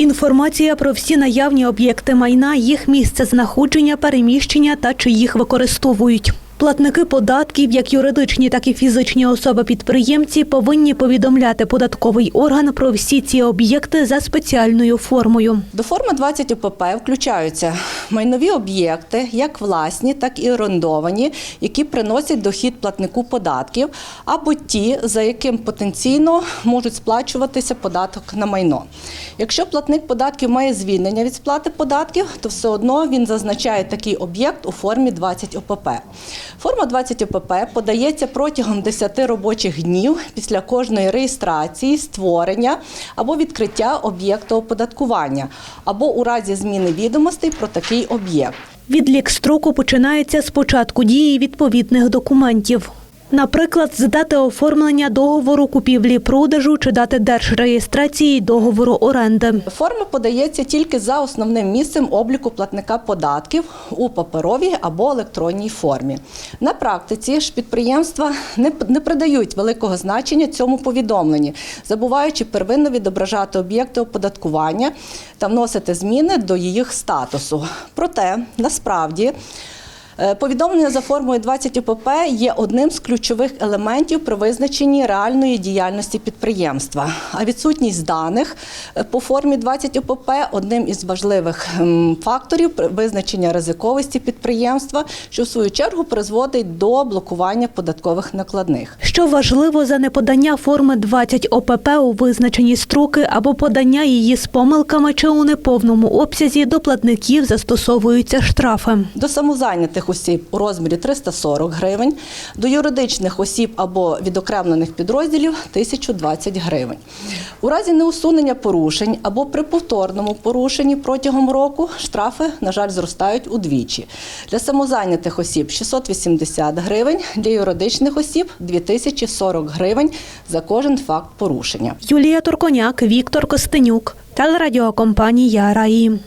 Інформація про всі наявні об'єкти майна, їх місце знаходження, переміщення та чи їх використовують. Платники податків, як юридичні, так і фізичні особи-підприємці, повинні повідомляти податковий орган про всі ці об'єкти за спеціальною формою. До форми 20 ОПП включаються майнові об'єкти, як власні, так і орендовані, які приносять дохід платнику податків, або ті, за яким потенційно можуть сплачуватися податок на майно. Якщо платник податків має звільнення від сплати податків, то все одно він зазначає такий об'єкт у формі 20 ОПП. Форма 20 ОПП подається протягом 10 робочих днів після кожної реєстрації, створення або відкриття об'єкту оподаткування, або у разі зміни відомостей про такий об'єкт. Відлік строку починається з початку дії відповідних документів. Наприклад, з дати оформлення договору купівлі-продажу чи дати держреєстрації договору оренди. Форма подається тільки за основним місцем обліку платника податків у паперовій або електронній формі. На практиці ж підприємства не придають великого значення цьому повідомленні, забуваючи первинно відображати об'єкти оподаткування та вносити зміни до їх статусу. Проте насправді. Е, Повідомлення за формою 20 ОПП є одним з ключових елементів при визначенні реальної діяльності підприємства. А відсутність даних е, по формі 20 ОПП одним із важливих ем, факторів визначення ризиковості підприємства, що в свою чергу призводить до блокування податкових накладних. Що важливо за неподання форми 20 ОПП у визначені строки або подання її з помилками чи у неповному обсязі до платників застосовуються штрафи. До самозайнятих осіб у розмірі 340 гривень, до юридичних осіб або відокремлених підрозділів 1020 гривень. У разі неусунення порушень або при повторному порушенні протягом року штрафи, на жаль, зростають удвічі. Для самозайнятих осіб 680 гривень, для юридичних осіб 2040 гривень за кожен факт порушення. Юлія Турконяк, Віктор Костенюк, телерадіокомпанія Раї.